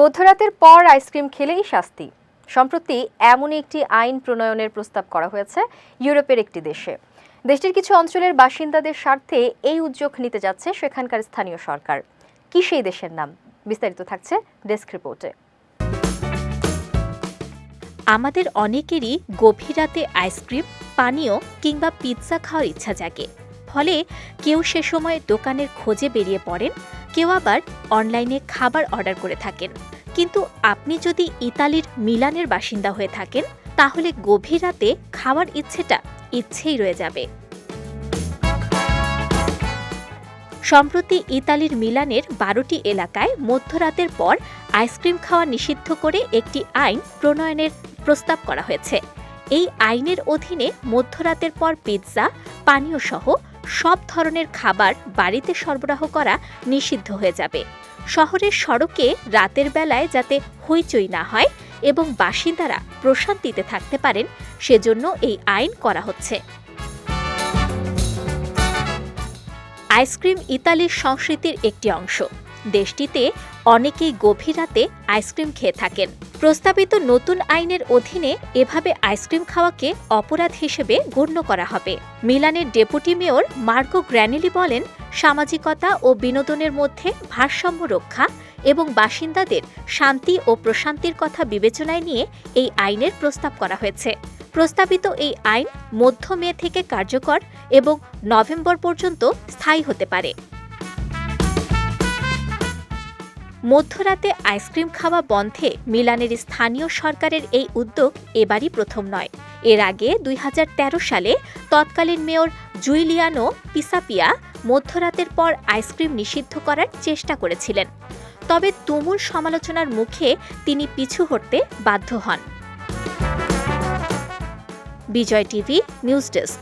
মধ্যরাতের পর আইসক্রিম খেলেই শাস্তি। সম্প্রতি এমনই একটি আইন প্রণয়নের প্রস্তাব করা হয়েছে ইউরোপের একটি দেশে। দেশটির কিছু অঞ্চলের বাসিন্দাদের স্বার্থে এই উদ্যোগ নিতে যাচ্ছে সেখানকার স্থানীয় সরকার। কি সেই দেশের নাম? বিস্তারিত থাকছে ডেস্ক রিপোর্টে। আমাদের অনেকেরই গভীর রাতে আইসক্রিম, পানীয় কিংবা পিৎজা খাওয়ার ইচ্ছা জাগে। ফলে কেউ সে সময় দোকানের খোঁজে বেরিয়ে পড়েন কেউ আবার অনলাইনে খাবার অর্ডার করে থাকেন। কিন্তু আপনি যদি ইতালির মিলানের বাসিন্দা হয়ে থাকেন, তাহলে গভীর রাতে খাওয়ার ইচ্ছেটা ইচ্ছেই রয়ে যাবে। সম্প্রতি ইতালির মিলানের বারোটি এলাকায় মধ্যরাতের পর আইসক্রিম খাওয়া নিষিদ্ধ করে একটি আইন প্রণয়নের প্রস্তাব করা হয়েছে। এই আইনের অধীনে মধ্যরাতের পর পিৎজা, পানীয় সহ সব ধরনের খাবার বাড়িতে সরবরাহ করা নিষিদ্ধ হয়ে যাবে। শহরের সড়কে রাতের বেলায় যাতে হইচই না হয় এবং বাসিন্দারা প্রশান্তিতে থাকতে পারেন, সেজন্য এই আইন করা হচ্ছে। আইসক্রিম ইতালির সংস্কৃতির একটি অংশ। দেশটিতে অনেকেই গভীর রাতে আইসক্রিম খেয়ে থাকেন। প্রস্তাবিত নতুন আইনের অধীনে এভাবে আইসক্রিম খাওয়াকে অপরাধ হিসেবে গণ্য করা হবে। মিলানের ডেপুটি মেয়র মার্কো গ্র্যানেলি বলেন, সামাজিকতা ও বিনোদনের মধ্যে ভারসাম্য রক্ষা এবং বাসিন্দাদের শান্তি ও প্রশান্তির কথা বিবেচনায় নিয়ে এই আইনের প্রস্তাব করা হয়েছে। প্রস্তাবিত এই আইন মধ্য মে থেকে কার্যকর এবং নভেম্বর পর্যন্ত স্থায়ী হতে পারে। মধ্যরাতে আইসক্রিম খাওয়া বন্ধে মিলানের স্থানীয় সরকারের এই উদ্যোগ এবারই প্রথম নয়। এর আগে দুই হাজার তেরো সালে তৎকালীন মেয়র জুইলিয়ানো পিসাপিয়া মধ্যরাতের পর আইসক্রিম নিষিদ্ধ করার চেষ্টা করেছিলেন। তবে তুমুল সমালোচনার মুখে তিনি পিছু হটতে বাধ্য হন। Bijoy TV, news desk.